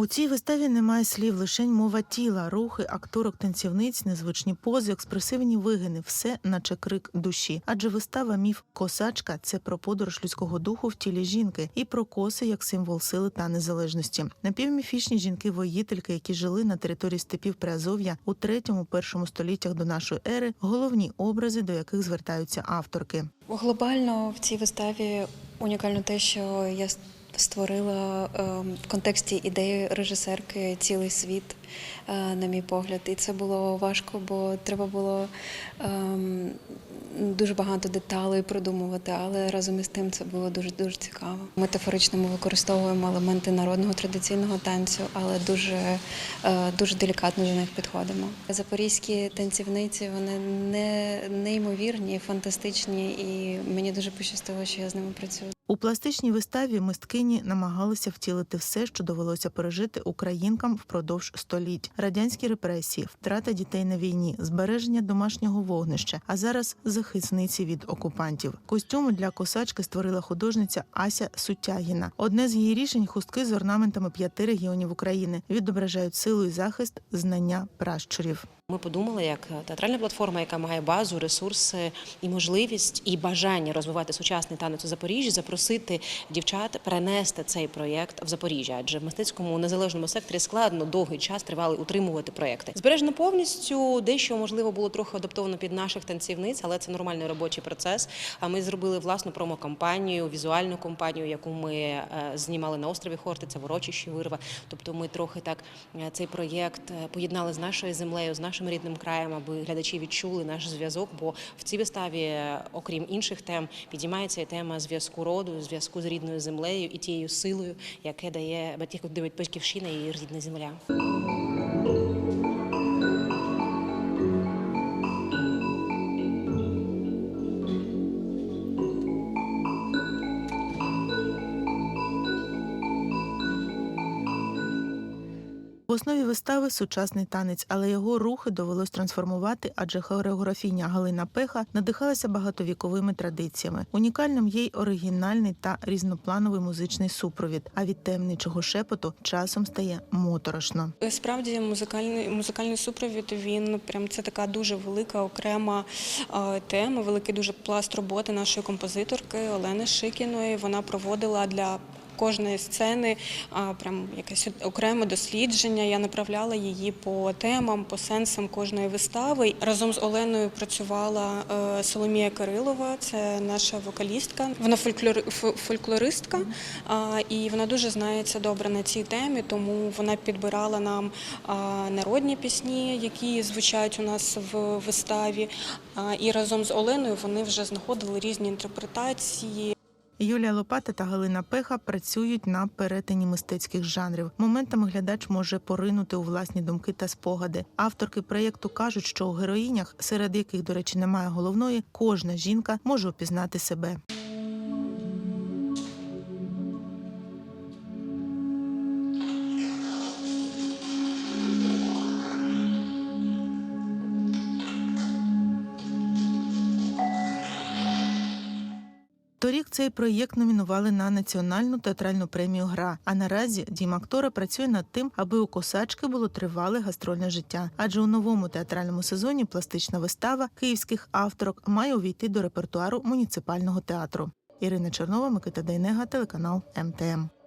У цій виставі немає слів, лишень мова тіла, рухи, акторок, танцівниць, незвичні пози, експресивні вигини, все наче крик душі. Адже вистава міф Косачка це про подорож людського духу в тілі жінки і про коси як символ сили та незалежності. Напівміфічні жінки-воїтельки, які жили на території степів Приазов'я у третьому першому століттях до нашої ери, головні образи, до яких звертаються авторки. Глобально в цій виставі унікально те, що я створила е, в контексті ідеї режисерки цілий світ, е, на мій погляд. І це було важко, бо треба було ем, дуже багато деталей продумувати, але разом із тим це було дуже дуже цікаво. Метафорично ми використовуємо елементи народного традиційного танцю, але дуже, е, дуже делікатно до них підходимо. Запорізькі танцівниці вони не неймовірні, фантастичні, і мені дуже пощастило, що я з ними працюю. У пластичній виставі мисткині намагалися втілити все, що довелося пережити українкам впродовж століть: радянські репресії, втрата дітей на війні, збереження домашнього вогнища, а зараз захисниці від окупантів. Костюми для косачки створила художниця Ася Сутягіна. Одне з її рішень хустки з орнаментами п'яти регіонів України відображають силу і захист знання пращурів. Ми подумали, як театральна платформа, яка має базу, ресурси і можливість, і бажання розвивати сучасний танець у Запоріжжі, запросити дівчат перенести цей проєкт в Запоріжжя, адже в мистецькому незалежному секторі складно довгий час тривали утримувати проєкти. Збережено повністю, дещо можливо було трохи адаптовано під наших танцівниць, але це нормальний робочий процес. А ми зробили власну промо-кампанію, візуальну кампанію, яку ми е, знімали на острові Хортиця, в урочищі Вирва. Тобто ми трохи так е, цей проєкт е, поєднали з нашою землею, з нашим рідним краєм, аби глядачі відчули наш зв'язок. Бо в цій виставі, окрім інших тем, підіймається і тема зв'язку роду, зв'язку з рідною землею і тією силою, яке дає батьків, дивить батьківщина і рідна земля. В основі вистави сучасний танець, але його рухи довелось трансформувати, адже хореографіня Галина Пеха надихалася багатовіковими традиціями. Унікальним є й оригінальний та різноплановий музичний супровід. А від таємничого шепоту часом стає моторошно. Справді музикальний музикальний супровід він прям це така дуже велика окрема тема, великий дуже пласт роботи нашої композиторки Олени Шикіної. Вона проводила для кожної сцени прям якесь окреме дослідження. Я направляла її по темам, по сенсам кожної вистави. Разом з Оленою працювала е, Соломія Кирилова, це наша вокалістка. Вона фольклор, фольклористка, і вона дуже знається добре на цій темі, тому вона підбирала нам народні пісні, які звучать у нас в виставі. І разом з Оленою вони вже знаходили різні інтерпретації. Юлія Лопата та Галина Пеха працюють на перетині мистецьких жанрів. Моментами глядач може поринути у власні думки та спогади. Авторки проєкту кажуть, що у героїнях, серед яких, до речі, немає головної, кожна жінка може опізнати себе. Торік цей проєкт номінували на національну театральну премію Гра. А наразі дім актора працює над тим, аби у косачки було тривале гастрольне життя. Адже у новому театральному сезоні пластична вистава київських авторок має увійти до репертуару муніципального театру. Ірина Чернова, Микита Дейнега, телеканал МТМ.